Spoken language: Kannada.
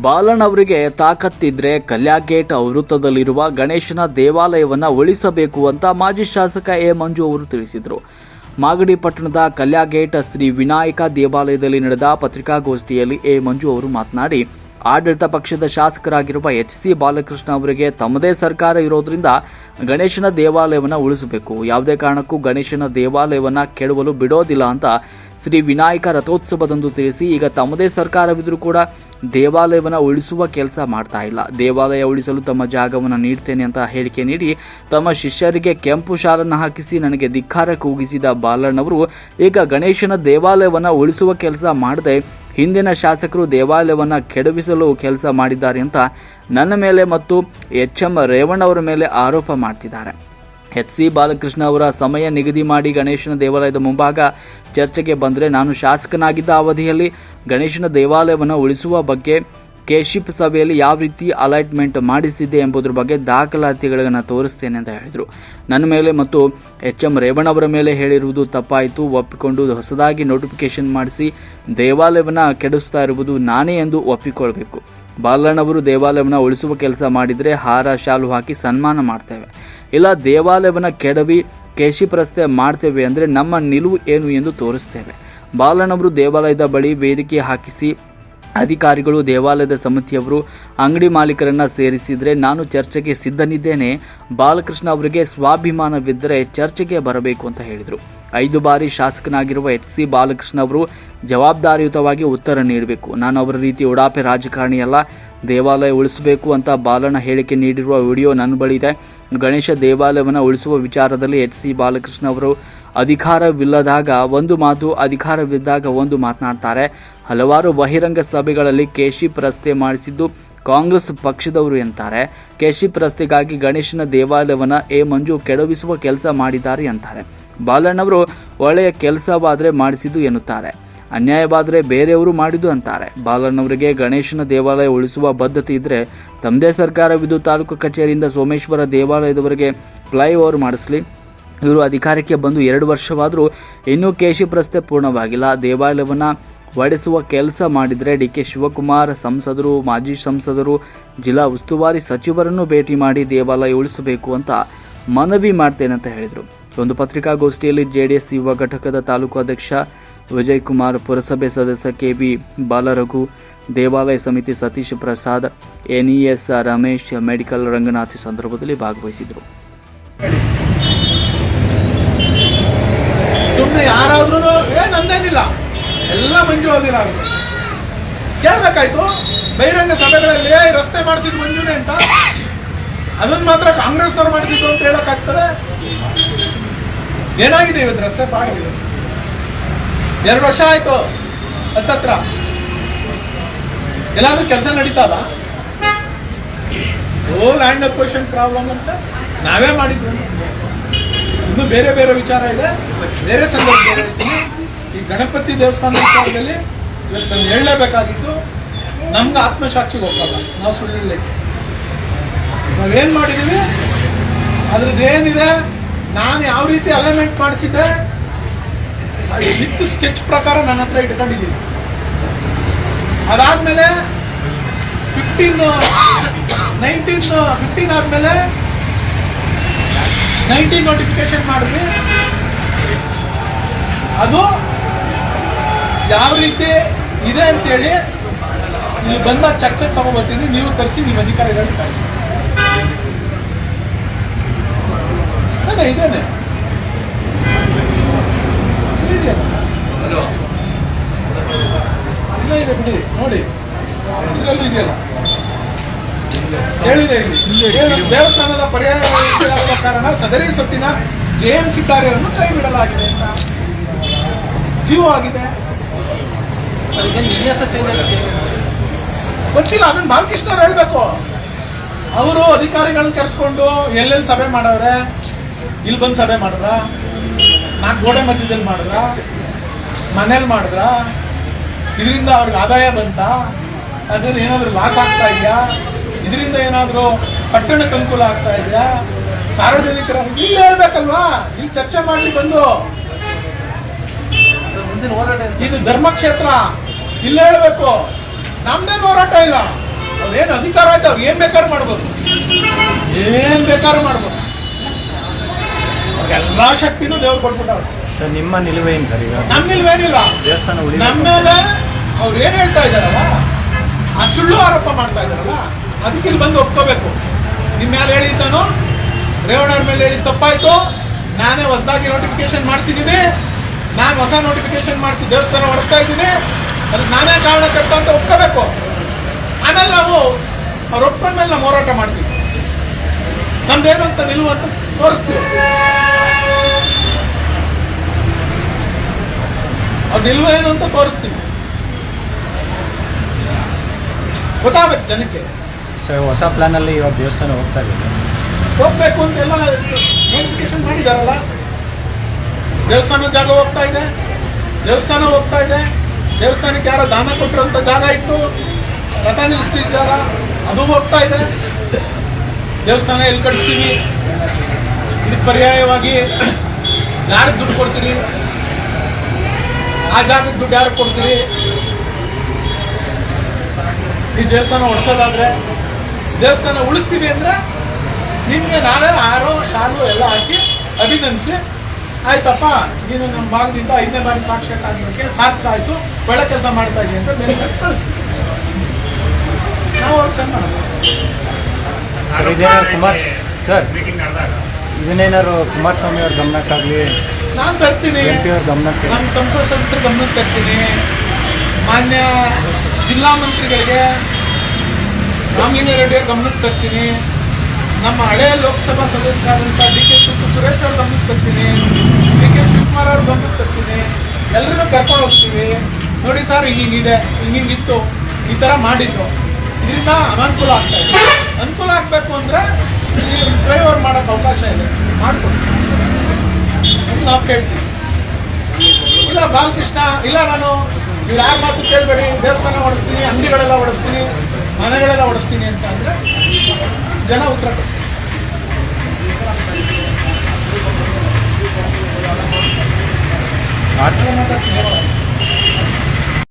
ಬಾಲನ್ ಅವರಿಗೆ ತಾಕತ್ತಿದ್ರೆ ಕಲ್ಯಾಗೇಟ್ ವೃತ್ತದಲ್ಲಿರುವ ಗಣೇಶನ ದೇವಾಲಯವನ್ನ ಉಳಿಸಬೇಕು ಅಂತ ಮಾಜಿ ಶಾಸಕ ಎ ಮಂಜು ಅವರು ತಿಳಿಸಿದರು. ಮಾಗಡಿ ಪಟ್ಟಣದ ಕಲ್ಯಾಗೇಟ್ ಶ್ರೀ ವಿನಾಯಕ ದೇವಾಲಯದಲ್ಲಿ ನಡೆದ ಪತ್ರಿಕಾಗೋಷ್ಠಿಯಲ್ಲಿ ಎ ಮಂಜು ಅವರು ಮಾತನಾಡಿ ಆಡಳಿತ ಪಕ್ಷದ ಶಾಸಕರಾಗಿರುವ ಎಚ್ ಸಿ ಬಾಲಕೃಷ್ಣ ಅವರಿಗೆ ತಮ್ಮದೇ ಸರ್ಕಾರ ಇರೋದ್ರಿಂದ ಗಣೇಶನ ದೇವಾಲಯವನ್ನು ಉಳಿಸಬೇಕು. ಯಾವುದೇ ಕಾರಣಕ್ಕೂ ಗಣೇಶನ ದೇವಾಲಯವನ್ನು ಕೆಡವಲು ಬಿಡೋದಿಲ್ಲ ಅಂತ ಶ್ರೀ ವಿನಾಯಕ ರಥೋತ್ಸವದಂದು ತಿಳಿಸಿ, ಈಗ ತಮ್ಮದೇ ಸರ್ಕಾರವಿದ್ರೂ ಕೂಡ ದೇವಾಲಯವನ್ನು ಉಳಿಸುವ ಕೆಲಸ ಮಾಡ್ತಾ ಇಲ್ಲ. ದೇವಾಲಯ ಉಳಿಸಲು ತಮ್ಮ ಜಾಗವನ್ನು ನೀಡ್ತೇನೆ ಅಂತ ಹೇಳಿಕೆ ನೀಡಿ, ತಮ್ಮ ಶಿಷ್ಯರಿಗೆ ಕೆಂಪು ಶಾಲನ್ನು ಹಾಕಿಸಿ ನನಗೆ ಧಿಕ್ಕಾರ ಕೂಗಿಸಿದ ಬಾಲಣ್ಣವರು, ಈಗ ಗಣೇಶನ ದೇವಾಲಯವನ್ನು ಉಳಿಸುವ ಕೆಲಸ ಮಾಡದೆ ಹಿಂದಿನ ಶಾಸಕರು ದೇವಾಲಯವನ್ನು ಕೆಡವಿಸಲು ಕೆಲಸ ಮಾಡಿದ್ದಾರೆ ಅಂತ ನನ್ನ ಮೇಲೆ ಮತ್ತು ಎಚ್ ಎಂ ರೇವಣ್ಣವರ ಮೇಲೆ ಆರೋಪ ಮಾಡ್ತಿದ್ದಾರೆ. ಎಚ್ ಸಿ ಬಾಲಕೃಷ್ಣ ಅವರ ಸಮಯ ನಿಗದಿ ಮಾಡಿ ಗಣೇಶನ ದೇವಾಲಯದ ಮುಂಭಾಗ ಚರ್ಚೆಗೆ ಬಂದರೆ ನಾನು ಶಾಸಕನಾಗಿದ್ದ ಅವಧಿಯಲ್ಲಿ ಗಣೇಶನ ದೇವಾಲಯವನ್ನು ಉಳಿಸುವ ಬಗ್ಗೆ ಕೆಶಿಪ್ ಸಭೆಯಲ್ಲಿ ಯಾವ ರೀತಿ ಅಲೈಟ್ಮೆಂಟ್ ಮಾಡಿಸಿದೆ ಎಂಬುದರ ಬಗ್ಗೆ ದಾಖಲಾತಿಗಳನ್ನು ತೋರಿಸ್ತೇನೆ ಅಂತ ಹೇಳಿದರು. ನನ್ನ ಮೇಲೆ ಮತ್ತು ಎಚ್ ಎಂ ರೇವಣ್ಣವರ ಮೇಲೆ ಹೇಳಿರುವುದು ತಪ್ಪಾಯಿತು. ಒಪ್ಪಿಕೊಂಡು ಹೊಸದಾಗಿ ನೋಟಿಫಿಕೇಶನ್ ಮಾಡಿಸಿ ದೇವಾಲಯವನ್ನು ಕೆಡಿಸ್ತಾ ಇರುವುದು ನಾನೇ ಎಂದು ಒಪ್ಪಿಕೊಳ್ಬೇಕು. ಬಾಲಣ್ಣವರು ದೇವಾಲಯವನ್ನು ಉಳಿಸುವ ಕೆಲಸ ಮಾಡಿದರೆ ಹಾರ, ಶಾಲು ಹಾಕಿ ಸನ್ಮಾನ ಮಾಡ್ತೇವೆ. ಇಲ್ಲ ದೇವಾಲಯವನ್ನು ಕೆಡವಿ ಕೆಶಿಪ್ ರಸ್ತೆ ಮಾಡ್ತೇವೆ ಅಂದರೆ ನಮ್ಮ ನಿಲುವು ಏನು ಎಂದು ತೋರಿಸ್ತೇವೆ. ಬಾಲಣ್ಣವರು ದೇವಾಲಯದ ಬಳಿ ವೇದಿಕೆ ಹಾಕಿಸಿ ಅಧಿಕಾರಿಗಳು, ದೇವಾಲಯದ ಸಮಿತಿಯವರು, ಅಂಗಡಿ ಮಾಲೀಕರನ್ನ ಸೇರಿಸಿದ್ರೆ ನಾನು ಚರ್ಚೆಗೆ ಸಿದ್ಧನಿದ್ದೇನೆ. ಬಾಲಕೃಷ್ಣ ಅವರಿಗೆ ಸ್ವಾಭಿಮಾನವಿದ್ದರೆ ಚರ್ಚೆಗೆ ಬರಬೇಕು ಅಂತ ಹೇಳಿದರು. ಐದು ಬಾರಿ ಶಾಸಕನಾಗಿರುವ ಎಚ್ ಸಿ ಬಾಲಕೃಷ್ಣ ಅವರು ಜವಾಬ್ದಾರಿಯುತವಾಗಿ ಉತ್ತರ ನೀಡಬೇಕು. ನಾನು ಅವರ ರೀತಿ ಉಡಾಪೆ ರಾಜಕಾರಣಿಯಲ್ಲ ದೇವಾಲಯ ಉಳಿಸಬೇಕು ಅಂತ ಬಾಲಣ್ಣ ಹೇಳಿಕೆ ನೀಡಿರುವ ವಿಡಿಯೋ ನನ್ನ ಬಳಿ ಇದೆ. ಗಣೇಶ ದೇವಾಲಯವನ್ನು ಉಳಿಸುವ ವಿಚಾರದಲ್ಲಿ ಎಚ್ ಸಿ ಬಾಲಕೃಷ್ಣ ಅವರು ಅಧಿಕಾರವಿಲ್ಲದಾಗ ಒಂದು ಮಾತು, ಅಧಿಕಾರವಿದ್ದಾಗ ಒಂದು ಮಾತನಾಡ್ತಾರೆ. ಹಲವಾರು ಬಹಿರಂಗ ಸಭೆಗಳಲ್ಲಿ ಕೇಶಿಪ್ ರಸ್ತೆ ಮಾಡಿಸಿದ್ದು ಕಾಂಗ್ರೆಸ್ ಪಕ್ಷದವರು ಎಂತಾರೆ. ಕೇಶಿಪ್ ರಸ್ತೆಗಾಗಿ ಗಣೇಶನ ದೇವಾಲಯವನ್ನು ಎ ಮಂಜು ಕೆಡವಿಸುವ ಕೆಲಸ ಮಾಡಿದ್ದಾರೆ ಅಂತಾರೆ. ಬಾಲಣ್ಣವರು ಒಳ್ಳೆಯ ಕೆಲಸವಾದರೆ ಮಾಡಿಸಿದ್ದು ಎನ್ನುತ್ತಾರೆ. ಅನ್ಯಾಯವಾದರೆ ಬೇರೆಯವರು ಮಾಡಿದ್ದು ಅಂತಾರೆ. ಬಾಲಣ್ಣವರಿಗೆ ಗಣೇಶನ ದೇವಾಲಯ ಉಳಿಸುವ ಬದ್ಧತೆ ಇದ್ದರೆ ತಮ್ಮದೇ ಸರ್ಕಾರವಿದ್ದು ತಾಲೂಕು ಕಚೇರಿಯಿಂದ ಸೋಮೇಶ್ವರ ದೇವಾಲಯದವರೆಗೆ ಫ್ಲೈಓವರ್ ಮಾಡಿಸಲಿ. ಇವರು ಅಧಿಕಾರಕ್ಕೆ ಬಂದು ಎರಡು ವರ್ಷವಾದರೂ ಇನ್ನೂ ಕೇಶಿಪ್ ರಸ್ತೆ ಪೂರ್ಣವಾಗಿಲ್ಲ. ದೇವಾಲಯವನ್ನು ಒಡೆಸುವ ಕೆಲಸ ಮಾಡಿದರೆ ಡಿ ಕೆ ಶಿವಕುಮಾರ್, ಸಂಸದರು, ಮಾಜಿ ಸಂಸದರು, ಜಿಲ್ಲಾ ಉಸ್ತುವಾರಿ ಸಚಿವರನ್ನು ಭೇಟಿ ಮಾಡಿ ದೇವಾಲಯ ಉಳಿಸಬೇಕು ಅಂತ ಮನವಿ ಮಾಡ್ತೇನೆ ಅಂತ ಹೇಳಿದರು. ಒಂದು ಪತ್ರಿಕಾಗೋಷ್ಠಿಯಲ್ಲಿ ಜೆ ಡಿ ಎಸ್ ಯುವ ಘಟಕದ ತಾಲೂಕು ಅಧ್ಯಕ್ಷ ವಿಜಯ್ ಕುಮಾರ್ ಪುರಸಭೆ ಸದಸ್ಯ ಕೆ ಬಿ ಬಾಲರಘು, ದೇವಾಲಯ ಸಮಿತಿ ಸತೀಶ್ ಪ್ರಸಾದ್, ಎನ್ಇಎಸ್ ರಮೇಶ್, ಮೆಡಿಕಲ್ ರಂಗನಾಥ್ ಸಂದರ್ಭದಲ್ಲಿ ಭಾಗವಹಿಸಿದರು. ಸುಮ್ಮನೆ ಯಾರಾದ್ರೂ ಎಲ್ಲ ಮಂಜು ಕೇಳಬೇಕಾಯ್ತು? ಬಹಿರಂಗ ಸಭೆಗಳಲ್ಲಿ ರಸ್ತೆ ಮಾಡಿಸಿದ್ ಮಂಜುನೇ ಅಂತ. ಅದನ್ನ ಮಾತ್ರ ಕಾಂಗ್ರೆಸ್ನವ್ರು ಮಾಡಿಸಿದ್ರು ಅಂತ ಹೇಳೋಕ್ಕಾಗ್ತದೆ? ಏನಾಗಿದೆ ಇವತ್ತು ರಸ್ತೆ ಪಾಡಿದೆ ಎರಡು ವರ್ಷ ಆಯ್ತು. ಹತ್ತತ್ರ. ಎಲ್ಲಾದ್ರೂ ಕೆಲಸ ನಡೀತಾ ಓ ಲ್ಯಾಂಡ್ ಅಕ್ವೇಷನ್ ಪ್ರಾಬ್ಲಮ್ ಅಂತ ನಾವೇ ಮಾಡಿದ್ವಿ. ಇನ್ನು ಬೇರೆ ಬೇರೆ ವಿಚಾರ ಇದೆ. ಬೇರೆ ಸಂದರ್ಭ ಹೇಳ್ತೀನಿ. ಈ ಗಣಪತಿ ದೇವಸ್ಥಾನ ವಿಚಾರದಲ್ಲಿ ಇವತ್ತು ನಾನು ಹೇಳಲೇಬೇಕಾಗಿತ್ತು. ನಮ್ಗೆ ಆತ್ಮಸಾಕ್ಷಿಗೆ ಹೋಗಲ್ಲ ನಾವು ಸುಳ್ಳು ಹೇಳಲಿಕ್ಕೆ ನಾವೇನು ಮಾಡಿದ್ದೀವಿ ಅದ್ರದ್ದು ಏನಿದೆ ನಾನು ಯಾವ ರೀತಿ ಅಲೈನ್ಮೆಂಟ್ ಮಾಡಿಸಿದ್ದೆ? ವಿತ್ ಸ್ಕೆಚ್ ಪ್ರಕಾರ ನನ್ನ ಹತ್ರ ಇಟ್ಕೊಂಡಿದ್ದೀನಿ. ಅದಾದ್ಮೇಲೆ ಫಿಫ್ಟೀನ್ ನೈನ್ಟೀನ್ ಫಿಫ್ಟೀನ್ ಆದ್ಮೇಲೆ ನೈನ್ಟೀನ್ ನೋಟಿಫಿಕೇಶನ್ ಮಾಡಿದ್ವಿ. ಅದು ಯಾವ ರೀತಿ ಇದೆ ಅಂತೇಳಿ ಇಲ್ಲಿ ಬಂದ ಚರ್ಚೆ ತಗೊಬರ್ತೀನಿ. ನೀವು ತರಿಸಿ, ನಿಮ್ಮ ಅಧಿಕಾರಿಗಳನ್ನ ಕಳಿಸಿ ಅದೇ, ಇದೇನೆ. ಇಲ್ಲ ಇದೆ ಬಿಡಿ ನೋಡಿ ಇದರಲ್ಲೂ ಇದೆಯಲ್ಲ ಹೇಳಿದೆ ದೇವಸ್ಥಾನದ ಪರ್ಯಾಯ ವ್ಯವಸ್ಥೆಯಾದ ಕಾರಣ ಸದರಿ ಎಂ ಜೆಎಂಸಿ ಕಾರ್ಯವನ್ನು ಕೈ ಬಿಡಲಾಗಿದೆ ಜೀವ ಆಗಿದೆ ಗೊತ್ತಿಲ್ಲ, ಅದನ್ನ ಬಾಲಕೃಷ್ಣ ಅವ್ರು ಹೇಳ್ಬೇಕು. ಅವರು ಅಧಿಕಾರಿಗಳನ್ನ ಕರೆಸ್ಕೊಂಡು ಎಲ್ಲೆಲ್ಲಿ ಸಭೆ ಮಾಡವ್ರೆ? ಇಲ್ಲಿ ಬಂದು ಸಭೆ ಮಾಡಿದ್ರ? ನಾಲ್ಕು ಗೋಡೆ ಮಧ್ಯದಲ್ಲಿ ಮಾಡಿದ್ರ? ಮನೇಲಿ ಮಾಡಿದ್ರ? ಇದರಿಂದ ಅವ್ರಿಗೆ ಆದಾಯ ಬಂತ? ಅದ್ರಲ್ಲಿ ಏನಾದರೂ ಲಾಸ್ ಆಗ್ತಾ ಇದೆಯಾ? ಇದರಿಂದ ಏನಾದರೂ ಪಟ್ಟಣಕ್ಕೆ ಅನುಕೂಲ ಆಗ್ತಾ ಇದೆಯಾ? ಸಾರ್ವಜನಿಕರ ಇಲ್ಲಿ ಹೇಳ್ಬೇಕಲ್ವಾ? ಇಲ್ಲಿ ಚರ್ಚೆ ಮಾಡಿ ಬಂದು. ಇದು ಧರ್ಮಕ್ಷೇತ್ರ. ಇಲ್ಲಿ ಹೇಳ್ಬೇಕು. ನಮ್ದೇನು ಹೋರಾಟ ಇಲ್ಲ. ಅವ್ರೇನು ಅಧಿಕಾರ ಆಯ್ತು, ಅವ್ರು ಏನ್ ಬೇಕಾದ್ರೂ ಮಾಡ್ಬೋದು. ಏನ್ ಬೇಕಾದ್ರೂ ಮಾಡ್ಬೋದು. ಎಲ್ಲಾ ಶಕ್ತಿನೂ ದೇವ್ರು ಕೊಟ್ಬಿಟ್ಟವ್ರು ಸರ್ ನಿಮ್ಮ ನಿಲುವೇನು ಸರ್ ಈಗ? ನಮ್ಮಿಲ್ವೇನಿಲ್ಲ ದೇವಸ್ಥಾನ ಉಳಿ ನಮ್ಮ ಮೇಲೆ ಅವ್ರು ಏನ್ ಹೇಳ್ತಾ ಇದಾರಲ್ಲ ಆ ಸುಳ್ಳು ಆರೋಪ ಮಾಡ್ತಾ ಇದಾರಲ್ಲ ಅದಕ್ಕೆ ಇಲ್ಲಿ ಬಂದು ಒಪ್ಕೋಬೇಕು. ನಿಮ್ಮ ಮೇಲೆ ಹೇಳಿದ್ದಾನು ರೇವಣ್ಣವ್ರ ಮೇಲೆ ಹೇಳಿದ ತಪ್ಪಾಯ್ತು. ನಾನೇ ಹೊಸದಾಗಿ ನೋಟಿಫಿಕೇಶನ್ ಮಾಡಿಸಿದ್ದೀನಿ ನಾನು ಹೊಸ ನೋಟಿಫಿಕೇಶನ್ ಮಾಡಿಸಿ ದೇವಸ್ಥಾನ ಹೊಡಿಸ್ತಾ ಇದ್ದೀನಿ. ಅದಕ್ಕೆ ನಾನೇ ಕಾರಣಕರ್ತ ಅಂತ ಒಪ್ಕೋಬೇಕು. ಆಮೇಲೆ ನಾವು ಅವ್ರ ಒಪ್ಕೊಂಡ ಮೇಲೆ ನಾವು ಹೋರಾಟ ಮಾಡ್ತೀವಿ. ನಮ್ದೇನು ಅಂತ ನಿಲ್ವಂತ ತೋರಿಸ್ತೀವಿ. ಅವ್ರ ನಿಲ್ವು ಏನು ಅಂತ ತೋರಿಸ್ತೀವಿ ಗೊತ್ತಾಗಬೇಕು ಜನಕ್ಕೆ. ಸರ್ ಹೊಸ ಪ್ಲಾನಲ್ಲಿ ಇವಾಗ ದೇವಸ್ಥಾನ ಹೋಗ್ತಾ ಇದೆ. ಹೋಗ್ಬೇಕು ಅಂತ ಎಲ್ಲ ನೋಟಿಫಿಕೇಶನ್ ಮಾಡಿದಾರಲ್ಲ. ದೇವಸ್ಥಾನ ಜಾಗ ಹೋಗ್ತಾ ಇದೆ. ದೇವಸ್ಥಾನ ಹೋಗ್ತಾ ಇದೆ. ದೇವಸ್ಥಾನಕ್ಕೆ ಯಾರೋ ದಾನ ಕೊಟ್ಟಿರೋಂಥ ಜಾಗ ಇತ್ತು. ರಥ ನಿಲ್ಲಿಸ್ತಿದ್ದ ಜಾಗ. ಅದು ಹೋಗ್ತಾ ಇದೆ. ದೇವಸ್ಥಾನ ಎಲ್ಲಿ ಕಡಿಸ್ತೀವಿ ಇದಕ್ಕೆ ಪರ್ಯಾಯವಾಗಿ ಯಾರಿಗೆ ದುಡ್ಡು ಕೊಡ್ತೀರಿ? ಆ ಜಾಗಕ್ಕೆ ದುಡ್ಡು ಯಾರು ಕೊಡ್ತೀರಿ? ಈ ದೇವಸ್ಥಾನ ಉಳಿಸೋದಾದ್ರೆ ದೇವಸ್ಥಾನ ಉಳಿಸ್ತೀವಿ ಅಂದ್ರೆ ನಿಮಗೆ ನಾವೇ ಆರೋ ಶಾಲು ಎಲ್ಲ ಹಾಕಿ ಅಭಿನಂದಿಸಿ ಆಯ್ತಪ್ಪ ನೀನು ನಮ್ಮ ಭಾಗದಿಂದ ಐದನೇ ಬಾರಿ ಸಾಕ್ಷಾತ್ ಆಗಿರೋಕ್ಕೆ ಸಾರ್ಥಕ ಆಯ್ತು ಒಳ್ಳೆ ಕೆಲಸ ಮಾಡ್ತಾ ಇದೀನಿ ಅಂತ ಮೇಲೆ ನಾವು ಅವ್ರಿಗೆ ಸಣ್ಣ ಸರ್ ಮೀಟಿಂಗ್ ಕುಮಾರ್ ಸರ್. ಇದನ್ನೇನಾದ್ರು ಕುಮಾರಸ್ವಾಮಿ ಅವ್ರ ಗಮನಕ್ಕಾಗಲಿ? ನಾನು ತರ್ತೀನಿ. ಎಂ ಪಿ ಅವ್ರ ಗಮನಕ್ಕೆ? ನಮ್ಮ ಸಂಸದ ಸದಸ್ಯರ ಗಮನಕ್ಕೆ ತರ್ತೀನಿ. ಮಾನ್ಯ ಜಿಲ್ಲಾ ಮಂತ್ರಿಗಳಿಗೆ ರಾಮಲಿಂಗ ರೆಡ್ಡಿ ಅವ್ರ ಗಮನಕ್ಕೆ ತರ್ತೀನಿ. ನಮ್ಮ ಹಳೆಯ ಲೋಕಸಭಾ ಸದಸ್ಯರಾದಂಥ ಡಿ ಕೆ ಸುರೇಶ್ ಅವ್ರ ಗಮನಕ್ಕೆ ತರ್ತೀನಿ. ಡಿ ಕೆ ಶಿವಕುಮಾರ್ ಅವ್ರ ಗಮನಕ್ಕೆ ತರ್ತೀನಿ. ಎಲ್ಲರೂ ಕರ್ಕೊಂಡು ಹೋಗ್ತೀವಿ. ನೋಡಿ ಸರ್ ಹಿಂಗಿಂಗಿದೆ ಹಿಂಗಿಂಗಿತ್ತು ಈ ಥರ ಮಾಡಿದ್ರು ಇದರಿಂದ ಅನಾನುಕೂಲ ಆಗ್ತಾ ಇದೆ. ಅನುಕೂಲ ಆಗಬೇಕು ಅಂದರೆ ಡ್ರೈವರ್ ಫ್ಲೈಓವರ್ ಅವಕಾಶ ಇದೆ. ಮಾಡಿಕೊಡ್ತೀನಿ ನಾವು ಕೇಳ್ತೀವಿ. ಇಲ್ಲ ಬಾಲಕೃಷ್ಣ, ಇಲ್ಲ ನಾನು, ನೀವು ಯಾರ ಮಾತು ಕೇಳಬೇಡಿ, ದೇವಸ್ಥಾನ ಓಡಿಸ್ತೀನಿ, ಅಂಗಡಿಗಳೆಲ್ಲ ಓಡಿಸ್ತೀನಿ, ಮನೆಗಳೆಲ್ಲ ಓಡಿಸ್ತೀನಿ ಅಂತ ಅಂದರೆ ಜನ ಉತ್ತರ ಕೊಡ್ತಾರೆ.